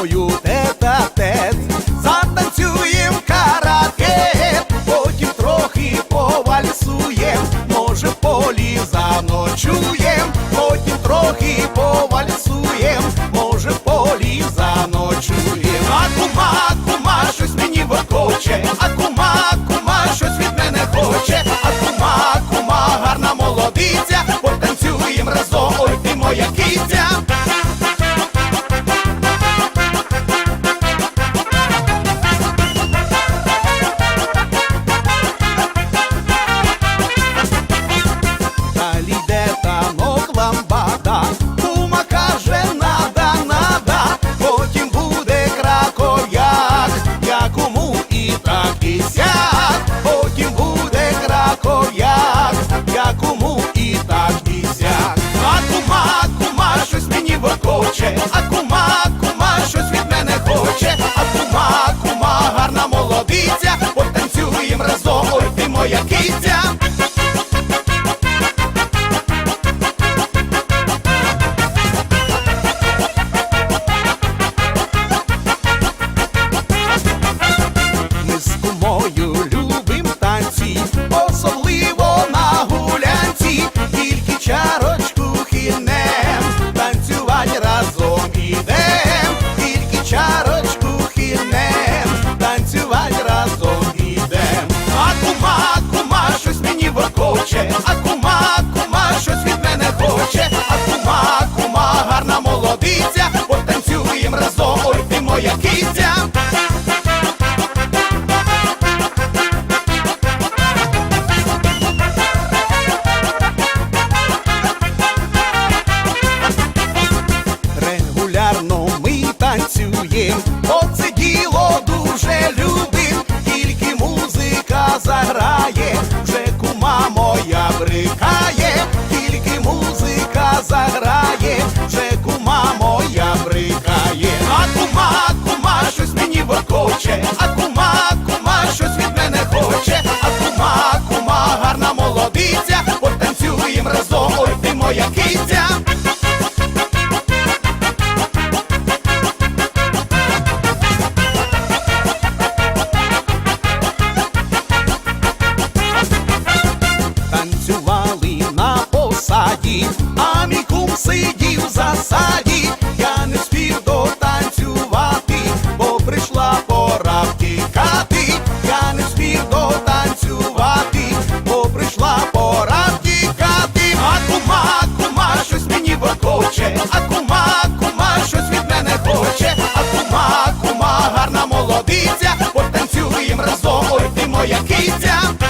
for you. moja kice танцюєм, оце діло дуже любив, тільки музика заграє, вже кума моя брика. хаті, а мій кум сидів в засаді, я не спів дотанцювати, бо прийшла пора втікати, я не спів дотанцювати, бо пора втікати, а кума, кума, щось мені бакоче, а кума, кума, щось від мене хоче, а кума, кума, гарна молодиця, потанцюєм разом, ой моя киця.